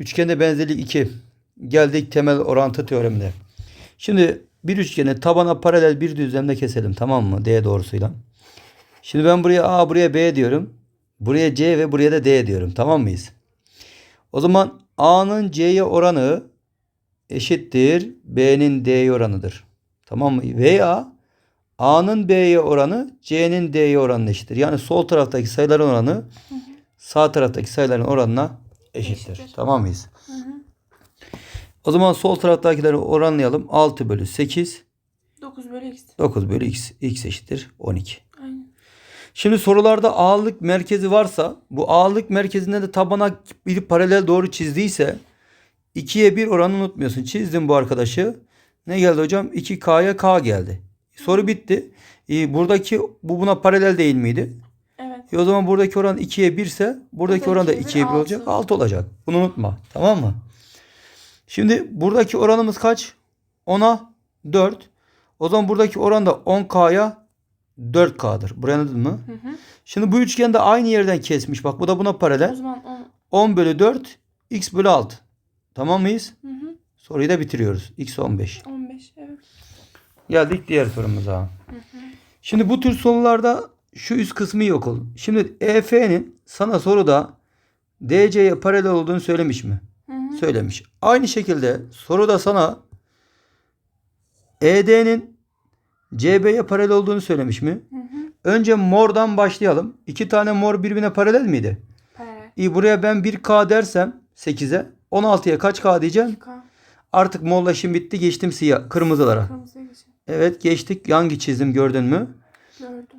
Üçgende benzerlik 2. Geldik temel orantı teoremine. Şimdi bir üçgeni tabana paralel bir düzlemde keselim tamam mı? D doğrusuyla. Şimdi ben buraya A buraya B diyorum. Buraya C ve buraya da D diyorum. Tamam mıyız? O zaman A'nın C'ye oranı eşittir B'nin D'ye oranıdır. Tamam mı? Veya A'nın B'ye oranı C'nin D'ye oranına eşittir. Yani sol taraftaki sayıların oranı sağ taraftaki sayıların oranına eşittir. Eşittir. Tamam mıyız? O zaman sol taraftakileri oranlayalım. 6 bölü 8 9 bölü x. 9 bölü x. x eşittir 12. Aynen. Şimdi sorularda ağırlık merkezi varsa bu ağırlık merkezinde de tabana bir paralel doğru çizdiyse 2'ye 1 oranı unutmuyorsun. Çizdim bu arkadaşı. Ne geldi hocam? 2K'ya K geldi. Soru bitti. Ee, buradaki bu buna paralel değil miydi? E o zaman buradaki oran 2'ye 1 ise buradaki Burada oran da 2'ye 1 2'ye 1 olacak. altı. 6 olacak. Bunu unutma. Tamam mı? Şimdi buradaki oranımız kaç? 10'a 4. O zaman buradaki oran da 10K'ya 4K'dır. Buraya anladın mı? Hı hı. Şimdi bu üçgen de aynı yerden kesmiş. Bak bu da buna O paralel. zaman 10. 10 bölü 4 x bölü 6. Tamam mıyız? Hı hı. Soruyu da bitiriyoruz. x 15. 15. Evet. Geldik diğer sorumuza. Şimdi bu tür sorularda şu üst kısmı yok ol. Şimdi EF'nin sana soruda DC'ye paralel olduğunu söylemiş mi? Hı hı. Söylemiş. Aynı şekilde soruda sana ED'nin CB'ye paralel olduğunu söylemiş mi? Hı hı. Önce mordan başlayalım. İki tane mor birbirine paralel miydi? Paralel. İyi buraya ben 1K dersem 8'e 16'ya kaç K diyeceğim? 2K. Artık morla işim bitti geçtim siyah kırmızılara. Geçelim. Evet geçtik. Hangi çizdim gördün mü?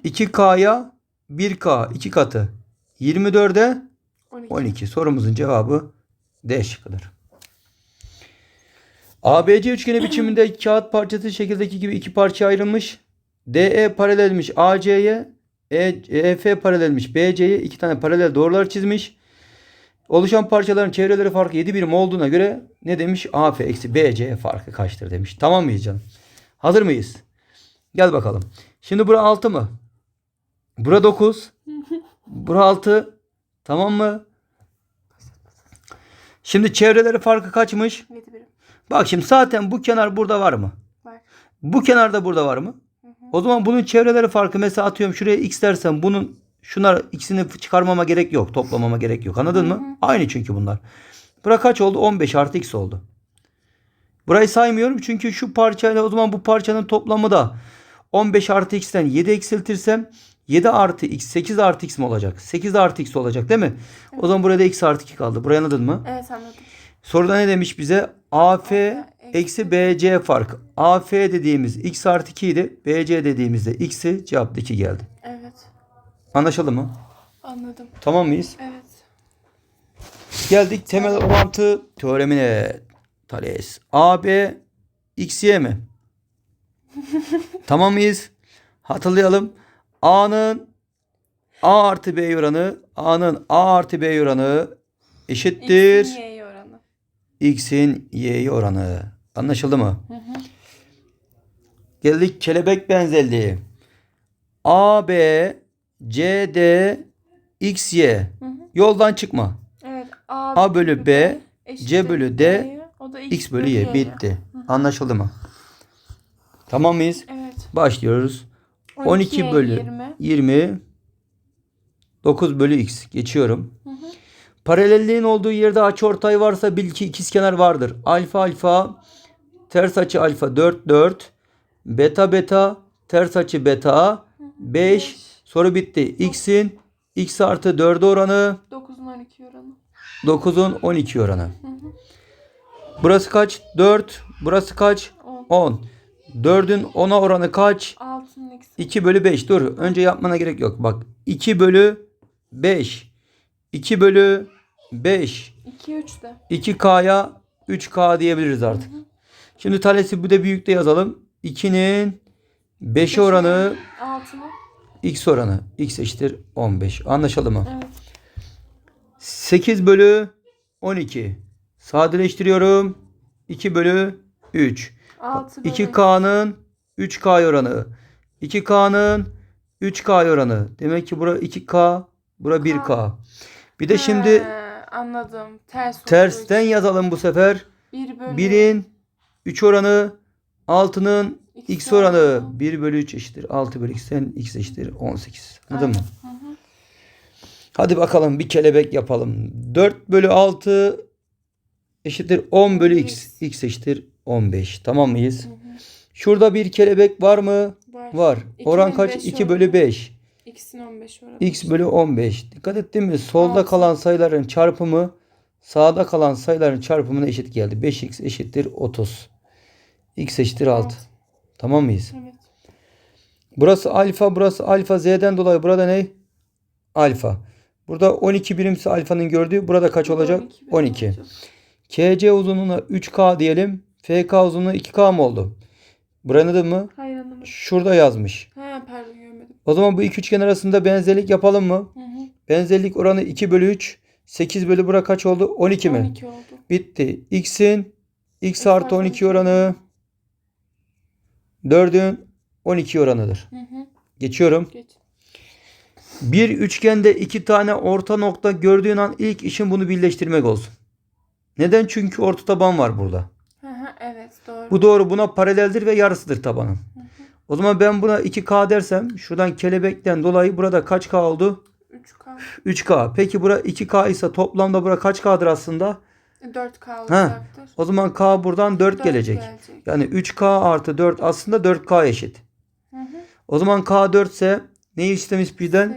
Gördüm. 2K'ya 1K 2 katı. 24'e 12. 12. Sorumuzun cevabı D şıkkıdır. ABC üçgeni biçiminde kağıt parçası şekildeki gibi iki parçaya ayrılmış. DE paralelmiş AC'ye, E, EF paralelmiş BC'ye iki tane paralel doğrular çizmiş. Oluşan parçaların çevreleri farkı 7 birim olduğuna göre ne demiş? AF eksi BC farkı kaçtır demiş. Tamam mıyız canım? Hazır mıyız? Gel bakalım. Şimdi bura 6 mı? Bura 9. Bura 6. Tamam mı? Şimdi çevreleri farkı kaçmış? 7 birim. Bak şimdi zaten bu kenar burada var mı? Var. Bu kenar da burada var mı? O zaman bunun çevreleri farkı mesela atıyorum şuraya x dersem bunun şunlar ikisini çıkarmama gerek yok. Toplamama gerek yok. Anladın mı? Aynı çünkü bunlar. Bura kaç oldu? 15 artı x oldu. Burayı saymıyorum çünkü şu parçayla o zaman bu parçanın toplamı da 15 artı x'ten 7 eksiltirsem 7 artı x 8 artı x mi olacak? 8 artı x olacak değil mi? O zaman burada x artı 2 kaldı. Burayı anladın mı? Evet anladım. Soruda ne demiş bize? AF eksi BC farkı. AF dediğimiz x artı 2 idi. BC dediğimizde x'i cevap 2 geldi. Evet. Anlaşıldı mı? Anladım. Tamam mıyız? Evet. Geldik temel orantı teoremine. Thales. AB xy mi? tamam mıyız? Hatırlayalım. A'nın A artı B oranı A'nın A artı B oranı eşittir. X'in y'ye oranı. X'in Y'ye oranı. Anlaşıldı mı? Geldik kelebek benzerliği. AB, CD, XY. Yoldan çıkma. Evet. A, A bölü B, eşittir C bölü D, Y'ye, o da X bölü Y. Bitti. Anlaşıldı mı? Tamam mıyız? Evet. Başlıyoruz. 12 12 bölü 20. 20 9 bölü x geçiyorum. Paralelliğin olduğu yerde açıortay varsa bil ki ikizkenar vardır. Alfa alfa ters açı alfa 4 4 beta beta ters açı beta 5 soru bitti. X'in x artı 4 oranı 9'un 12 oranı. 9'un 12 oranı. Burası kaç? 4. Burası kaç? 10. 10. 4'ün 10'a oranı kaç? 6'nın eksi. 2 bölü 5. Dur. Önce yapmana gerek yok. Bak. 2 bölü 5. 2 bölü 5. 2 3 de. 2K'ya 3K diyebiliriz artık. Şimdi talesi bu da büyükte yazalım. 2'nin 5'e oranı 6'nın. x oranı. x eşittir 15. Anlaşıldı mı? Evet. 8 bölü 12. Sadeleştiriyorum. 2 bölü 3. 6 bölü 2K'nın 3K oranı. 2K'nın 3K oranı. Demek ki bura 2K, bura 1K. Bir de şimdi anladım. Ters olduğu Tersten için. yazalım bu sefer. 1 bölü 1'in 3 oranı 6'nın İkisi x oranı oranı. 1 bölü 3 eşittir. 6 bölü x'ten x eşittir 18. Anladın mı? Aynen. Hı hı. Hadi bakalım bir kelebek yapalım. 4 bölü 6 eşittir 10 bölü x. x eşittir 15. Tamam mıyız? Hı hı. Şurada bir kelebek var mı? Var. Var. Oran kaç? beş 2 oranı. bölü 5. X'in 15 oranı. x bölü 15. Dikkat ettin mi? Solda Altı. kalan sayıların çarpımı sağda kalan sayıların çarpımına eşit geldi. 5x eşittir 30. x eşittir 6. Altı. Tamam mıyız? Evet. Burası alfa, burası alfa. Z'den dolayı burada ne? Alfa. Burada 12 birimsi alfanın gördüğü. Burada kaç olacak? 12 bölü 12. olacak. KC uzunluğuna 3K diyelim. FK uzunluğu 2K mı oldu? Anladın mı? Hayır anlamadım. Şurada yazmış. Ha pardon görmedim. O zaman bu iki üçgen arasında benzerlik yapalım mı? Hı hı. Benzerlik oranı 2 bölü 3. 8 bölü bura kaç oldu? 12 mi? 12 oldu. Bitti. X'in X X artı artı 12 12 oranı 4'ün 12 oranıdır. Hı hı. Geçiyorum. Geç. Bir üçgende iki tane orta nokta gördüğün an ilk işin bunu birleştirmek olsun. Neden? Çünkü orta taban var burada. Hı hı. Evet doğru. Bu doğru buna paraleldir ve yarısıdır tabanın. O zaman ben buna 2K dersem şuradan kelebekten dolayı burada kaç K oldu? 3K. 3K. Peki bura 2K ise toplamda bura kaç K'dır aslında? 4K olacaktır. O zaman K buradan 4 Dört gelecek. Yani 3K artı 4 aslında 4K eşit. Hı hı. O zaman K 4 ise neyi istemiş birden?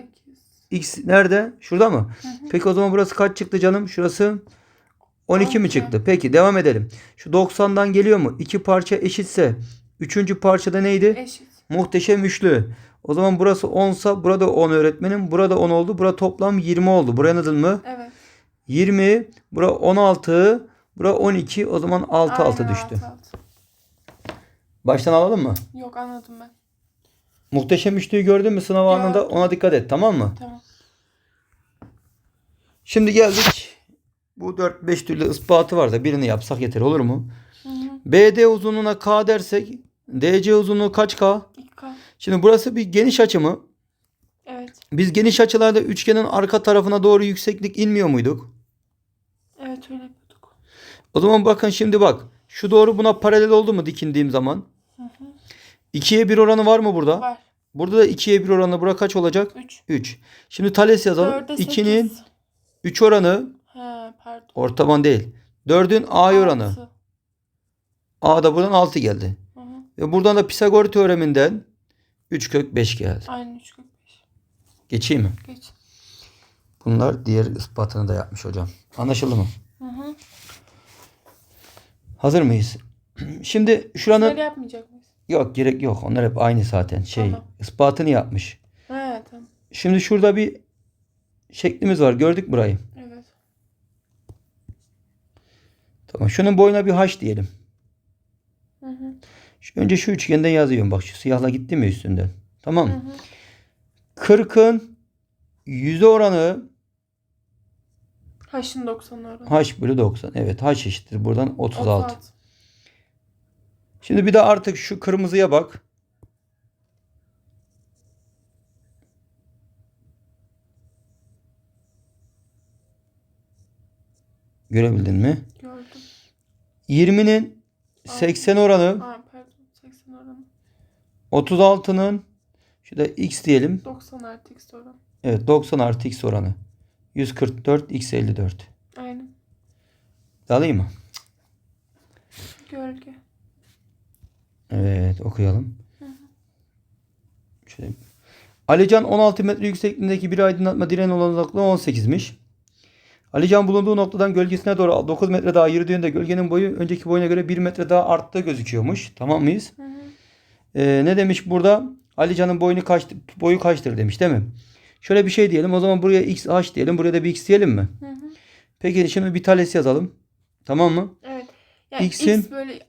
8. X nerede? Şurada mı? Hı hı. Peki o zaman burası kaç çıktı canım? Şurası 12 mi 12. çıktı? Peki devam edelim. Şu 90'dan geliyor mu? İki parça eşitse üçüncü parçada neydi? Eşit. Muhteşem üçlü. O zaman burası 10 sa burada 10 öğretmenim. Burada 10 oldu. Burada toplam 20 oldu. Buraya anladın mı? Evet. 20. Bura 16. Bura 12. O zaman 6 6 Aynen, düştü. altı, altı. Baştan alalım mı? Yok anladım ben. Muhteşem üçlüyü gördün mü sınav anında? Ona dikkat et tamam mı? Tamam. Şimdi geldik. Bu 4-5 türlü ispatı var da birini yapsak yeter olur mu? Hı hı. BD uzunluğuna K dersek DC uzunluğu kaç K? 2K. Şimdi burası bir geniş açı mı? Evet. Biz geniş açılarda üçgenin arka tarafına doğru yükseklik inmiyor muyduk? Evet öyle yapıyorduk. O zaman bakın şimdi bak. Şu doğru buna paralel oldu mu dikindiğim zaman? Hı hı. 2'ye 1 oranı var mı burada? Var. Burada da 2'ye 1 oranı. Bura kaç olacak? 3. 3. Şimdi Thales yazalım. 4'e 2'nin 8. 3 oranı Ortaban değil. 4'ün A'ya oranı. Altı. A da buradan 6 geldi. Hı hı. Ve buradan da Pisagor teoreminden 3 kök 5 geldi. Aynı 3 45. Geçeyim mi? Geç. Bunlar diğer ispatını da yapmış hocam. Anlaşıldı mı? Hı hı. Hazır mıyız? Şimdi şuranın Böyle yapmayacak mıyız? yok gerek yok. Onlar hep aynı zaten. Şey Tamam. ispatını yapmış. He tamam. Şimdi şurada bir şeklimiz var. Gördük burayı. Evet. Tamam. Şunun boyuna bir haş diyelim. Hı hı. Şu- Önce şu üçgenden yazıyorum. Bak şu siyahla gitti mi üstünden? Tamam Hı mı? hı. 40'ın yüzde oranı Haşın 90 oranı. h bölü 90. Evet h eşittir. Buradan 36. 36. Şimdi bir de artık şu kırmızıya bak. Görebildin mi? Gördüm. 20'nin 80 oranı, Aa pardon. 80 oranı. 36'nın şu da x diyelim. 90 artı x oranı. Evet 90 artı x oranı. 144 x 54. Aynen. Alayım mı? Gölge. Evet okuyalım. Şöyle. Alican 16 metre yüksekliğindeki bir aydınlatma direğinin olan uzaklığı 18'miş. Alican bulunduğu noktadan gölgesine doğru 9 metre daha yürüdüğünde gölgenin boyu önceki boyuna göre 1 metre daha arttığı gözüküyormuş. Tamam mıyız? Hı hı. Ee, ne demiş burada? Alican'ın boyunu kaç boyu kaçtır demiş değil mi? Şöyle bir şey diyelim. O zaman buraya x h diyelim. Buraya da bir x diyelim mi? Hı hı. Peki şimdi bir Thales yazalım. Tamam mı? Evet. Yani X'in x böyle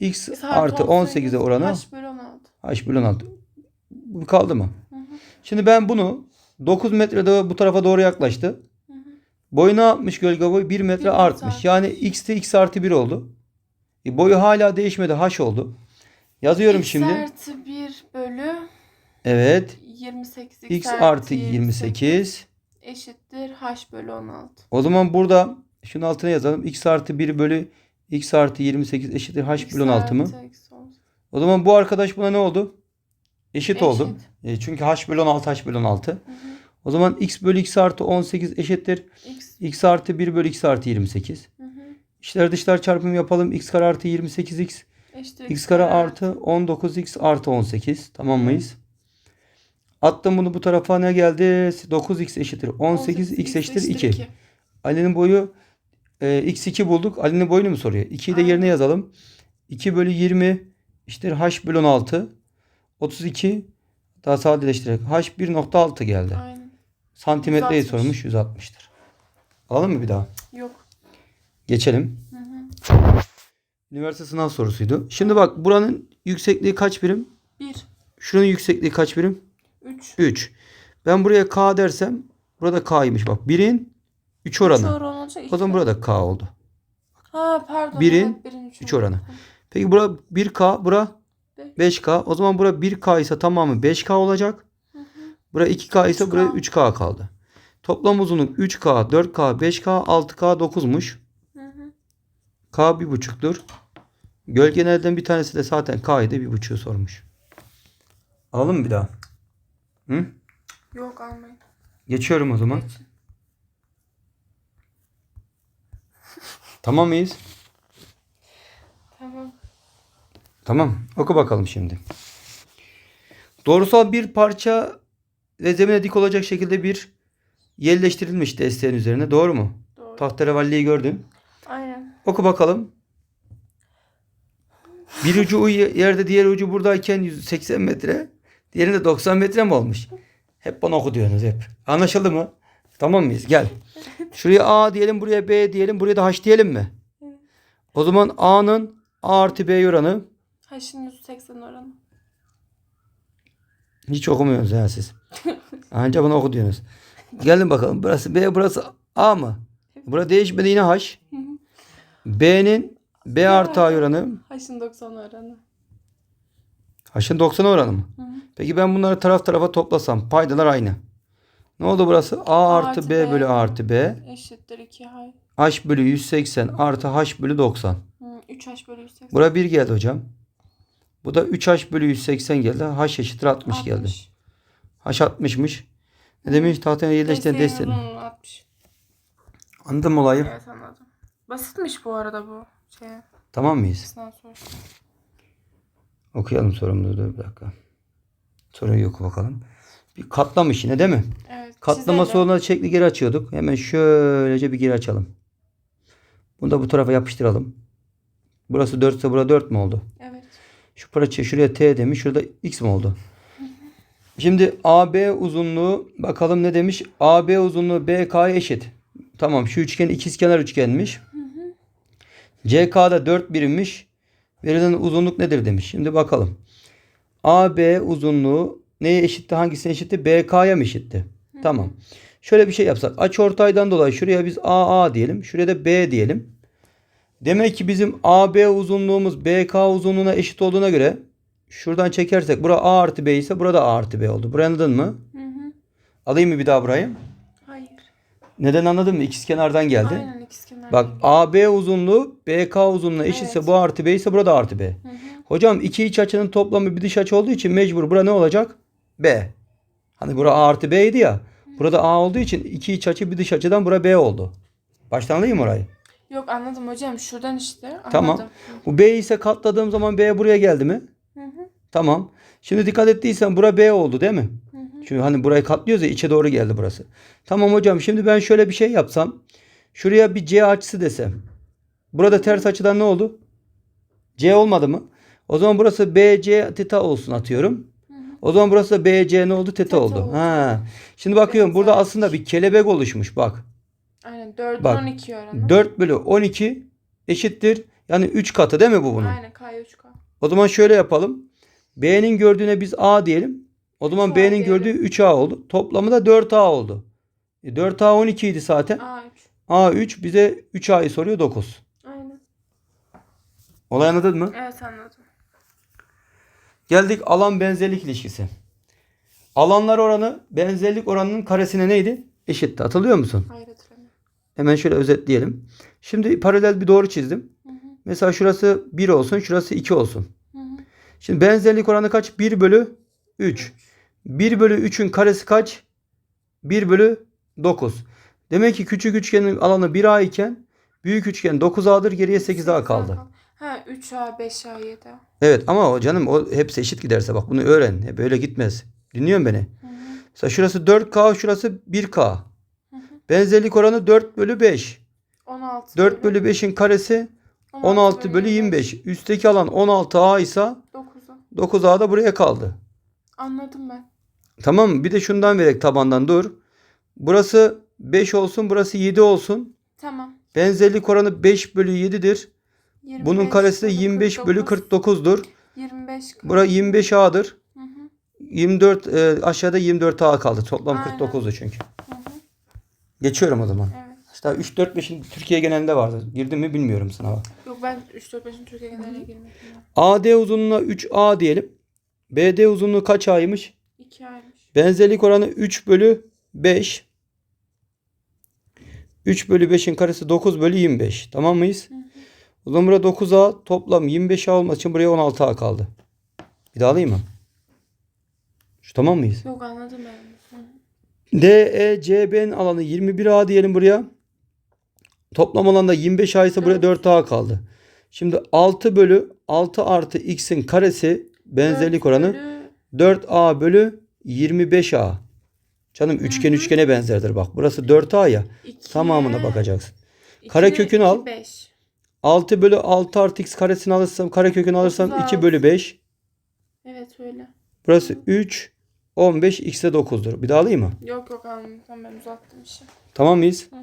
x x artı 18'e oranı H bölü 16. h bölü 16. Bu kaldı mı? Hı hı. Şimdi ben bunu 9 metrede bu tarafa doğru yaklaştı. Boyu ne yapmış gölge boyu? 1 metre artmış. artmış. Yani x de x artı 1 oldu. E, boyu hala değişmedi. H oldu. Yazıyorum x şimdi. artı 1 bölü Evet. 28. x artı 28 eşittir h bölü 16. O zaman burada şunun altına yazalım. x artı 1 bölü x artı 28 eşittir h X bölü 16 mı? artı eksi 18. O zaman bu arkadaş buna ne oldu? Eşit, Eşit. oldu. E, çünkü h bölü 16 h bölü 16. Hı hı. O zaman x bölü x artı 18 eşittir. X. x artı 1 bölü x artı 28. Hı hı. İşler dışlar çarpımı yapalım. x kare artı 28x. Eşittir x kare artı 19x artı 18. Tamam mıyız? Attım bunu bu tarafa ne geldi? 9x eşittir 18, x eşittir 2. Ali'nin boyu e, x2 bulduk. Ali'nin boyunu mu soruyor? 2'yi de Aynen. yerine yazalım. 2 bölü 20 işte h bölü 16. 32 daha sadeleştirerek h 1.6 geldi. Aynen. Santimetreyi 160. sormuş 160'tır. Alalım mı bir daha? Yok. Geçelim. Hı hı. Üniversite sınav sorusuydu. Şimdi bak buranın yüksekliği kaç birim? 1, Şuranın yüksekliği kaç birim? 3. 3. Ben buraya k dersem burada k'ymış bak. 1'in 3 oranı. oran olacak. O zaman burada k oldu. Ha pardon. Birin, evet, birin üç üç oranı. Peki bura 1k, bura Beş. 5k. O zaman bura 1k ise tamamı 5k olacak. Hı hı. Bura 2k ise 3K. buraya 3k kaldı. Toplam uzunluk 3k, 4k, 5k, 6k, 9'muş. Hı hı. K 1.5'tur. Gölgelerden bir tanesi de zaten K'ydı 1.5'u sormuş. Alalım mı bir daha? Hı? Yok almayın. Geçiyorum o zaman. Geçin. Tamam mıyız? Tamam. Tamam. Oku bakalım şimdi. Doğrusal bir parça ve zemine dik olacak şekilde bir yerleştirilmiş desteğin üzerine. Doğru mu? Doğru. Tahterevalliyi gördün. Aynen. Oku bakalım. Bir ucu yerde diğer ucu buradayken 180 metre. Diğerinde 90 metre mi olmuş? Hep bana oku diyorsunuz hep. Anlaşıldı mı? Tamam mıyız? Gel. Şuraya A diyelim, buraya B diyelim, buraya da H diyelim mi? Evet. O zaman A'nın A artı B oranı H'in 180 oranı. hiç okumuyorsunuz ha siz. Anca bana oku diyorsunuz. Gelin bakalım. Burası B, burası A mı? Burada değişmedi yine H. B'nin B artı A oranı H'in 90 oranı. H'ın 90 oranı mı? Hı hı. Peki ben bunları taraf tarafa toplasam paydalar aynı. Ne oldu burası? A artı artı B B. bölü A artı B. Eşittir 2 H. Bölü 180 artı H bölü 90. Hı, 3 H bölü 180. Bura 1 geldi hocam. Bu da 3H bölü 180 geldi. H eşittir 60, geldi. 60. H 60'mış. Ne demiş? Tahtaya yerleştiren Desteğin uzunluğu 60. Anladın mı olayı? Evet anladım. Basitmiş bu arada bu şey. Tamam mıyız? Sınav sorusu. Okuyalım sorumuzu. Dur bir dakika. Soruyu oku bakalım. Bir katlamış yine değil mi? Evet. Katlama çizelim. soluna şekli geri açıyorduk. Hemen şöylece bir geri açalım. Bunu da bu tarafa yapıştıralım. Burası 4 ise bura 4 mü oldu? Evet. Şu parça şuraya T demiş. Şurada X mi oldu? Şimdi AB uzunluğu bakalım ne demiş? AB uzunluğu BK'ya eşit. Tamam şu üçgen ikizkenar üçgenmiş. CK'da 4 birimmiş. Verilen uzunluk nedir demiş. Şimdi bakalım. AB uzunluğu neye eşitti? Hangisine eşitti? BK'ya mı eşitti? Tamam. Şöyle bir şey yapsak. Açıortaydan dolayı şuraya biz AA diyelim. Şuraya da B diyelim. Demek ki bizim AB uzunluğumuz BK uzunluğuna eşit olduğuna göre şuradan çekersek bura A artı B ise burada A artı B oldu. Burayı anladın mı? Hı hı. Alayım mı bir daha burayı? Hayır. Neden anladın mı? İkiz kenardan geldi. Aynen ikizkenar. Bak AB uzunluğu BK uzunluğuna eşitse Evet. bu artı B ise burada artı B. Hı hı. Hocam iki iç açının toplamı bir dış açı olduğu için mecbur bura ne olacak? B. Hani bura A artı B'ydi ya. Burada A olduğu için iki iç açı bir dış açıdan bura B oldu. Baştan alayım orayı? Yok anladım hocam. Şuradan işte. Anladım. Tamam. Bu B ise katladığım zaman B buraya geldi mi? Tamam. Şimdi dikkat ettiysen bura B oldu değil mi? Hı hı. Çünkü hani burayı katlıyoruz ya içe doğru geldi burası. Tamam hocam şimdi ben şöyle bir şey yapsam. Şuraya bir C açısı desem. Burada ters açıdan ne oldu? C olmadı mı? O zaman burası BC teta olsun atıyorum. O zaman burası da BC ne oldu? Teta, Teta oldu. oldu. Ha. Şimdi bakıyorum burada Benzer. aslında bir kelebek oluşmuş bak. Aynen 4 Bak, 12 oranı. 4 bölü 12 eşittir. Yani 3 katı değil mi bu bunun? Aynen K 3K. O zaman şöyle yapalım. B'nin gördüğüne biz A diyelim. O zaman 3A B'nin diyelim. gördüğü 3A oldu. Toplamı da 4A oldu. E 4A 12 idi zaten. A 3. A 3 bize 3A'yı soruyor 9. Aynen. Olay anladın mı? Evet anladım. Geldik alan benzerlik ilişkisi. Alanlar oranı benzerlik oranının karesine neydi? eşitti. Hatırlıyor musun? Hayır hatırlamıyorum. Hemen şöyle özetleyelim. Şimdi paralel bir doğru çizdim. Hı hı. Mesela şurası 1 olsun, şurası 2 olsun. Hı hı. Şimdi benzerlik oranı kaç? 1 bölü 3. 1 bölü 3'ün karesi kaç? 1 bölü 9. Demek ki küçük üçgenin alanı 1A iken büyük üçgen 9A'dır geriye 8A kaldı. Ha 3A, 5A, 7A. Evet ama o canım o hepsi eşit giderse bak bunu öğren. Hep öyle gitmez. Dinliyor musun beni? Hı hı. Mesela şurası 4K şurası 1K. Benzerlik oranı 4 bölü 5. 16 4 bölü 5'in karesi 16 bölü 25. Üstteki alan 16A ise 9'a. 9A da buraya kaldı. Anladım ben. Tamam? Bir de şundan verek tabandan dur. Burası 5 olsun burası 7 olsun. Tamam. Benzerlik oranı 5 bölü 7'dir. 25 Bunun karesi de 25 bölü 49'dur. 25 Bura 25A'dır. Hı hı. 24 e, aşağıda 24A kaldı. Toplam Aynen. 49'du çünkü. Hı hı. Geçiyorum o zaman. Evet. İşte 3 4 5'in Türkiye genelinde vardı. Girdim mi bilmiyorum sınava. Ben 3 4 5'in Türkiye geneline girmedim. AD uzunluğuna 3A diyelim. BD uzunluğu kaç A'ymış? 2 aymış. Benzerlik oranı 3 bölü 5. 3 bölü 5'in karesi 9 bölü 25. Tamam mıyız? Hı hı. O zaman burada 9A toplam 25A olması için buraya 16A kaldı. Bir daha alayım mı? Şu tamam mıyız? Yok anladım ben. DECB'nin alanı 21A diyelim buraya. Toplam alanda 25A ise buraya 4A kaldı. Şimdi 6 bölü 6 artı x'in karesi benzerlik oranı bölü 4A bölü 25A. Canım üçgen üçgene benzerdir bak. Burası 4A ya. ikiye- Tamamına bakacaksın. Kare kökünü al. iki, beş. 6 bölü 6 artı x karesini alırsam karekökünü alırsam 2 36. bölü 5. Evet öyle. Burası 3 15 x de 9'dur. Bir daha alayım mı? Yok yok anladım. Tamam ben uzattım işi. Tamam mıyız? Hı hı.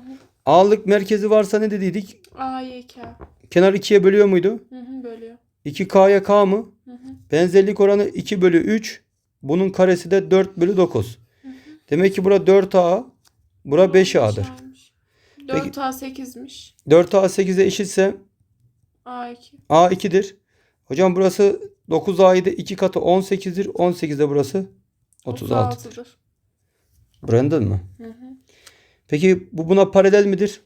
A'lık merkezi varsa ne dediydik? A, Y, K. Kenar 2'ye bölüyor muydu? Hı hı bölüyor. 2K'ya K mı? Hı hı. Benzerlik oranı 2 bölü 3. Bunun karesi de 4 bölü 9. Demek ki bura 4A. Bura 5A'dır. 4A 8'miş. 4A 8'e eşitse A 2. A 2'dir. Hocam burası 9A'yı da 2 katı 18'dir. 18 de burası 36. 36'dır. Brandon mı? Hı hı. Peki bu buna paralel midir?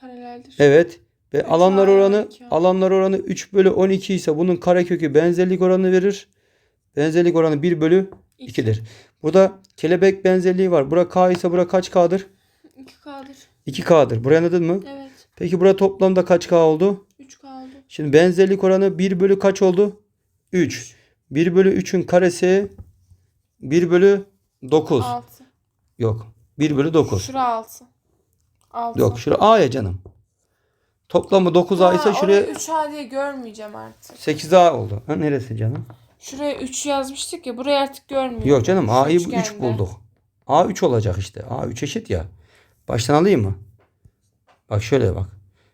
Paraleldir. Evet. Ve Üç alanlar oranı alanlar oranı 3 bölü 12 ise bunun karekökü benzerlik oranı verir. Benzerlik oranı 1 bölü İki. 2'dir. Burada kelebek benzerliği var. Bura K ise bura kaç K'dır? 2K'dır. 2K'dır. Buraya anladın mı? Evet. Peki bura toplamda kaç K oldu? 3K oldu. Şimdi benzerlik oranı 1 bölü kaç oldu? 3. 1 bölü 3'ün karesi 1 bölü 9. 6. Yok. 1 bölü 9. Şura 6. 6. Yok şura A ya canım. Toplamı 9A ise şuraya 3A diye görmeyeceğim artık. 8A oldu. Ha, neresi canım? Şuraya 3 yazmıştık ya. Burayı artık görmüyorum. Yok canım A'yı 3 Üçgende. bulduk. A 3 olacak işte. A 3 eşit ya. Baştan alayım mı? Bak şöyle bak.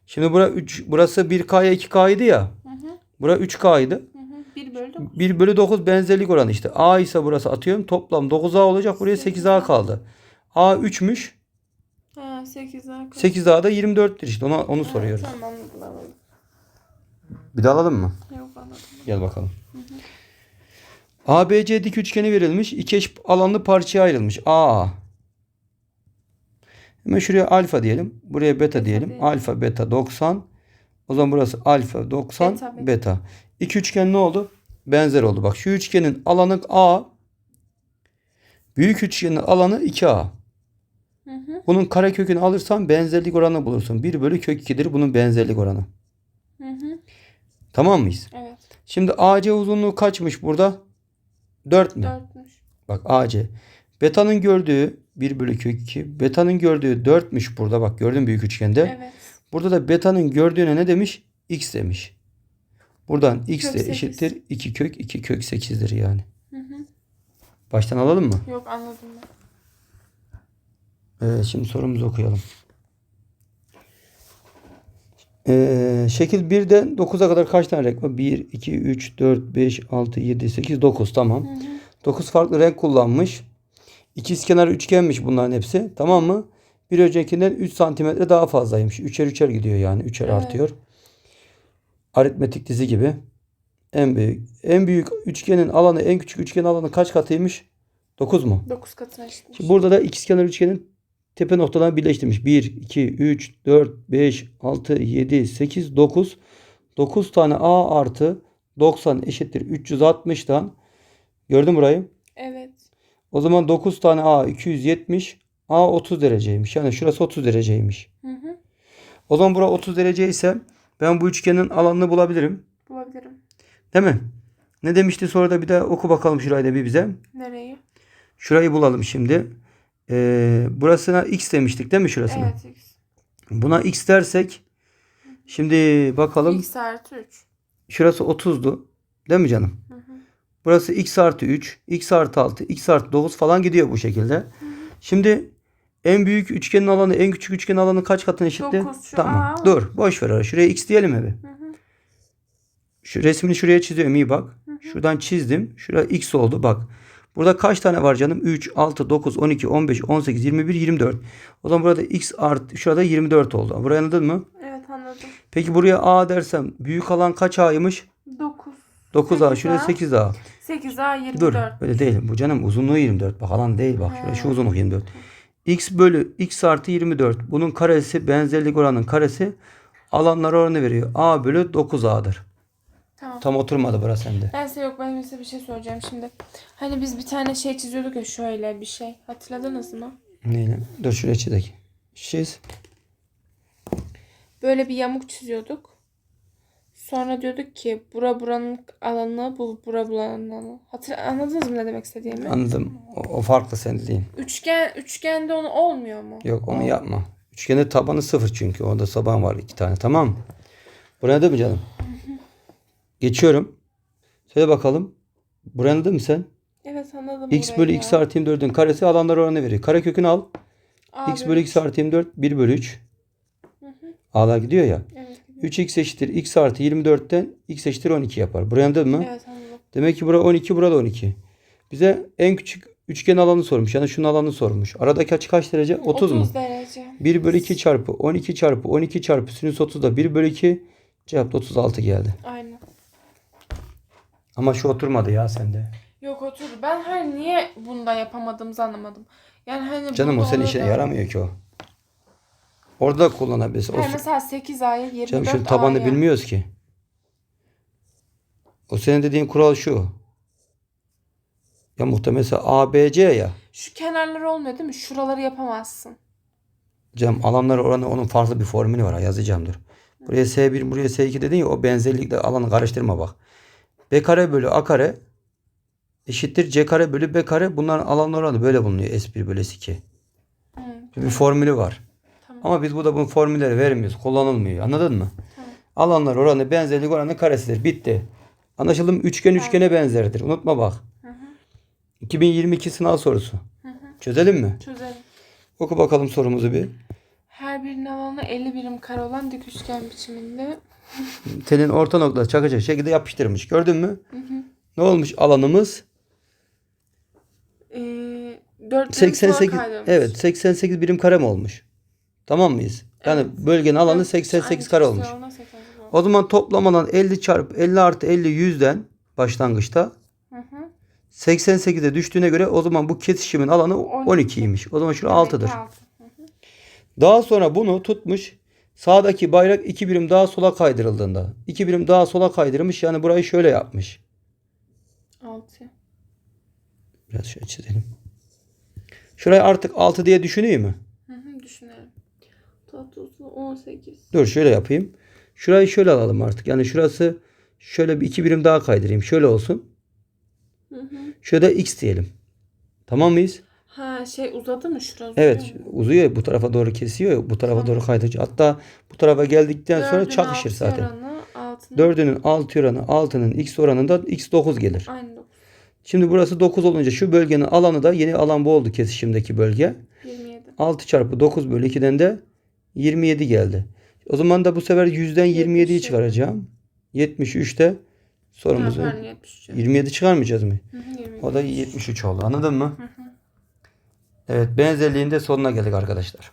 Şimdi bura 3, burası 1K'ya 2K'ydı ya. Hı hı. Bura 3K'ydı. Hı hı. 1 bölü 9. 1 bölü 9 benzerlik oranı işte. A ise burası atıyorum. Toplam 9A olacak. Buraya 8A kaldı. A 3'müş. Ha 8A. 8A da 24'tür işte. Ona, onu soruyoruz. Tamam. Bir daha alalım mı? Yok anladım. Gel bakalım. ABC dik üçgeni verilmiş. İki eş alanlı parçaya ayrılmış. A. Hemen şuraya alfa diyelim. Buraya beta diyelim. diyelim. Alfa beta 90. O zaman burası alfa 90 Beta, beta. beta. İki üçgen ne oldu? Benzer oldu. Bak şu üçgenin alanı A. Büyük üçgenin alanı 2A. Hı hı. Bunun karekökünü alırsan benzerlik oranı bulursun. 1 bölü kök 2'dir bunun benzerlik oranı. Hı hı. Tamam mıyız? Evet. Şimdi AC uzunluğu kaçmış burada? 4 mü? 4'müş. Bak AC. Beta'nın gördüğü 1 bölü kök 2. Beta'nın gördüğü 4'müş burada. Bak gördün büyük üçgende. Evet. Burada da beta'nın gördüğüne ne demiş? X demiş. Buradan x Kök de sekiz. eşittir 2 kök 2 kök 8'dir yani. Hı hı. Baştan alalım mı? Yok anladım ben. Evet, şimdi sorumuzu okuyalım. Ee, şekil 1'den 9'a kadar kaç tane renk var? 1, 2, 3, 4, 5, 6, 7, 8, 9. Tamam. Hı hı. 9 farklı renk kullanmış. İkizkenar üçgenmiş bunların hepsi. Tamam mı? Bir öncekinden 3 santimetre daha fazlaymış. Üçer üçer gidiyor yani. Üçer Evet. artıyor. Aritmetik dizi gibi. En büyük. En büyük üçgenin alanı en küçük üçgenin alanı kaç katıymış? 9 mu? 9 katına eşitmiş. Şimdi burada da ikizkenar üçgenin tepe noktalarını birleştirmiş. 1, 2, 3, 4, 5, 6, 7, 8, 9. 9 tane A artı 90 eşittir 360'tan. Gördün burayı? Evet. O zaman 9 tane A 270. A 30 dereceymiş. Yani şurası 30 dereceymiş. Hı hı. O zaman bura 30 derece ise ben bu üçgenin alanını bulabilirim. Bulabilirim. Değil mi? Ne demişti sonra da bir daha oku bakalım şurayı da bir bize. Nereyi? Şurayı bulalım şimdi. Ee, burasına x demiştik değil mi şurasına? Evet x. Buna x dersek şimdi bakalım. x artı 3. Şurası 30'du. Değil mi canım? Hı hı. Burası x artı 3, x artı 6, x artı 9 falan gidiyor bu şekilde. Şimdi en büyük üçgenin alanı, en küçük üçgenin alanı kaç katına eşitti? Dokuz şu Tamam. A. Dur. Boş ver. orayı. Şuraya x diyelim? Hı hı. Şu resmini şuraya çiziyorum. iyi bak. Şuradan çizdim. Şuraya x oldu. Bak. Burada kaç tane var canım? 3, 6, 9, 12, 15, 18, 21, 24. O zaman burada x artı şurada 24 oldu. Burayı anladın mı? Evet anladım. Peki buraya a dersem büyük alan kaç a'ymış? 9. 9a. Şuraya 8A. 8a. 8 A 24. Dur. Böyle değil. Bu canım uzunluğu 24. Bak alan değil bak. Şuraya şu uzunluk 24. x bölü x artı 24. Bunun karesi benzerlik oranının karesi alanlar oranı veriyor. a bölü 9a'dır. Tamam. Tam oturmadı burası sende. Ben size yok ben size bir şey soracağım şimdi. Hani biz bir tane şey çiziyorduk ya şöyle bir şey. Hatırladınız mı? Neyle? Dur şuraya çizek. Çiz. Böyle bir yamuk çiziyorduk. Sonra diyorduk ki bura buranın alanı bu bura buranın alanı. Hatır anladınız mı ne demek istediğimi? Anladım. O, o farklı sen dediğin. Üçgen üçgende onu olmuyor mu? Yok onu yapma. Üçgenin tabanı sıfır çünkü. Orada taban var iki tane. Tamam mı? Buraya da mı canım? Geçiyorum. Söyle bakalım. Buraya da mı sen? Evet anladım. x bölü x artı 24'ün karesi alanlar oranı veriyor. Kare kökünü al. A x bölü x artı 24 1 bölü 3. Hı hı. A'lar gidiyor ya. Evet. 3x eşittir x artı 24'ten x eşittir 12 yapar. Buraya anladın mı? Evet anladım. Demek ki bura 12 burada 12. Bize en küçük üçgen alanı sormuş. Yani şunun alanını sormuş. Aradaki açı kaç derece? 30, mu? derece. 1 bölü 2 çarpı 12 çarpı 12 çarpı sinüs 30 da 1 bölü 2 cevap da 36 geldi. Aynen. Ama şu oturmadı ya sende. Yok oturdu. Ben hani niye bunda yapamadığımızı anlamadım. Yani hani Canım o bunda senin işine yaramıyor ki o. Orada da kullanabilirsin. O, Hayır mesela 8 A'ya 24 canım şu tabanı A'ya. bilmiyoruz ki. O senin dediğin kural şu. Ya muhtemelen mesela A, B, C ya. Şu kenarlar olmuyor değil mi? Şuraları yapamazsın. Canım alanlar oranı onun farklı bir formülü var. Yazacağım dur. Buraya S1 buraya S2 dedin ya o benzerlikle alanı karıştırma bak. B kare bölü A kare eşittir C kare bölü B kare. Bunların alan oranı böyle bulunuyor. S1 bölü S2. Hı. Bir formülü var. Tamam. Ama biz burada bu formülleri vermiyoruz. Kullanılmıyor. Anladın mı? Tamam. Alanlar oranı benzerlik oranı karesidir. Bitti. Anlaşıldı mı? Üçgen üçgene benzerdir. Unutma bak. Hı hı. 2022 sınav sorusu. Hı hı. Çözelim mi? Çözelim. Oku bakalım sorumuzu bir. Her birinin alanı 50 birim kare olan dik üçgen biçiminde. Telin orta noktada çakacak şekilde yapıştırmış. Gördün mü? Hı hı. Ne olmuş alanımız? Ee, 4 88 evet 88 birim kare mi olmuş? Tamam mıyız? Yani bölgenin alanı 88 kare olmuş. O zaman toplamadan 50 çarpı 50 artı 50 yüzden başlangıçta Hı hı. 88'e düştüğüne göre o zaman bu kesişimin alanı 12'ymiş. O zaman şurada 6'dır. Altı. Daha sonra bunu tutmuş. Sağdaki bayrak 2 birim daha sola kaydırıldığında. 2 birim daha sola kaydırmış. Yani burayı şöyle yapmış. 6. Biraz şöyle çizelim. Şurayı artık 6 diye düşüneyim mi? Hı hı, düşünelim. Tatlısı 18. Dur şöyle yapayım. Şurayı şöyle alalım artık. Yani şurası şöyle bir iki birim daha kaydırayım. Şöyle olsun. Hı hı. Şurada x diyelim. Tamam mıyız? Ha şey uzadı mı şurası? Evet uzuyor. Bu tarafa doğru kesiyor. Bu tarafa doğru kaydırıyor. Hatta bu tarafa geldikten sonra Dördün çakışır altı zaten. Oranı, altının... 4'ünün 6 oranı 6'nın x oranında x 9 gelir. Aynı dokuz. Şimdi burası 9 olunca şu bölgenin alanı da yeni alan bu oldu kesişimdeki bölge. 27. 6 çarpı 9 bölü 2'den de 27 geldi. O zaman da bu sefer 100'den 27'yi 77. çıkaracağım. 73'te Ha, sorumuzu. 73. 27 çıkarmayacağız mı? Hı hı, 27. O da 73 oldu. Anladın mı? Evet benzerliğin de sonuna geldik arkadaşlar.